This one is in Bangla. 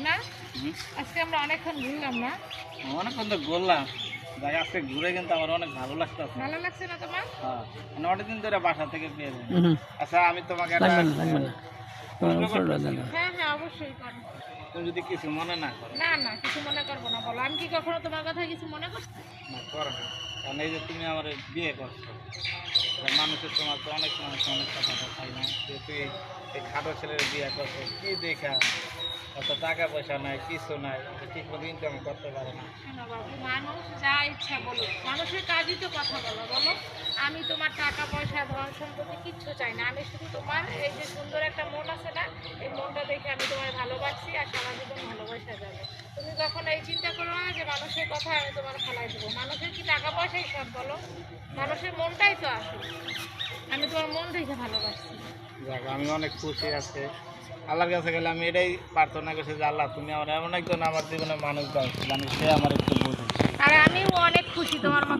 না। আজকে আমরা অনেকক্ষণ ঘুরলাম না। অনেকক্ষণ তো ঘুরলাম। জায়গা আজকে ঘুরে কিন্তু আমার অনেক ভালো লাগতেছে। ভালো লাগছে না তোমার? হ্যাঁ মানে অনেকদিন ধরে বাসা থেকে পেয়ে যাই আচ্ছা আমি তোমাকে একটা দেন হ্যাঁ হ্যাঁ অবশ্যই করো। তুমি যদি কিছু মনে না করো। না না কিছু মনে করব না বলো। আমি কি কখনো তোমার কথা কিছু মনে করছি? না করো না। কারণ এই যে তুমি আমার বিয়ে করছ মানুষের তোমার তো অনেক মানুষ অনেক কথা তাই না? যে তুই এই খাটো ছেলের বিয়ে করছ কি দেখা? অত টাকা পয়সা নাই কিছু নাই ঠিক মতো ইনকাম করতে পারে না। বাবু মানুষ যা ইচ্ছা বলো। মানুষের কাজই তো কথা বলো বলো। আমি তোমার টাকা পয়সা ধন সম্পত্তি কিচ্ছু চাই না। আমি শুধু তোমার এই যে সুন্দর একটা মন আছে না এই মনটা দেখে আমি তোমার ভালোবাসি আর সারা জীবন ভালোবাসা যাবে। তুমি কখনো এই চিন্তা করো না যে মানুষের কথা আমি তোমার ফেলাই দেবো। মানুষের কি টাকা পয়সাই সব বলো? মানুষের মনটাই তো আসল। আমি তোমার মন দেখে ভালোবাসি। আমি অনেক খুশি আছে। আল্লাহর কাছে গেলে আমি এটাই প্রার্থনা করছি যে আল্লাহ, তুমি আমার এমন একজন আমার জীবনে মানুষ দাও জানি সে আমার একটু বুঝে। আর আমি অনেক খুশি তোমার